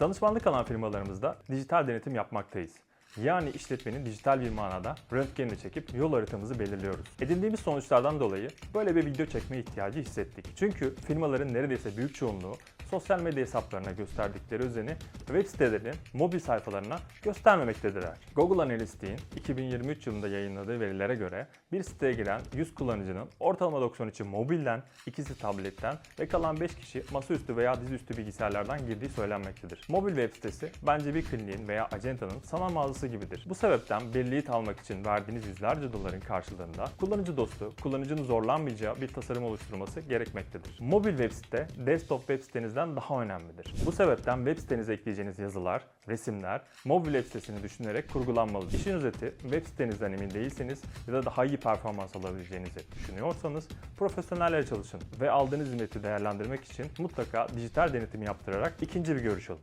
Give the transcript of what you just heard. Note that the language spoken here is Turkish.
Danışmanlık alan firmalarımızda dijital denetim yapmaktayız. Yani işletmenin dijital bir manada röntgenini çekip yol haritamızı belirliyoruz. Edindiğimiz sonuçlardan dolayı böyle bir video çekme ihtiyacı hissettik. Çünkü firmaların neredeyse büyük çoğunluğu sosyal medya hesaplarına gösterdikleri özeni web sitelerinin mobil sayfalarına göstermemektedirler. Google Analytics'in 2023 yılında yayınladığı verilere göre bir siteye giren 100 kullanıcının ortalama 93'ü mobilden, ikisi tabletten ve kalan 5 kişi masaüstü veya dizüstü bilgisayarlardan girdiği söylenmektedir. Mobil web sitesi bence bir kliniğin veya acentanın sanal mağazası gibidir. Bu sebepten bir lead almak için verdiğiniz yüzlerce doların karşılığında kullanıcı dostu, kullanıcının zorlanmayacağı bir tasarım oluşturması gerekmektedir. Mobil web site desktop web sitenizden daha önemlidir. Bu sebepten web sitenize ekleyeceğiniz yazılar, resimler, mobil web sitesini düşünerek kurgulanmalıdır. İşin özeti web sitenizden emin değilseniz ya da daha iyi performans alabileceğinizi düşünüyorsanız profesyonellerle çalışın ve aldığınız hizmeti değerlendirmek için mutlaka dijital denetim yaptırarak ikinci bir görüş alın.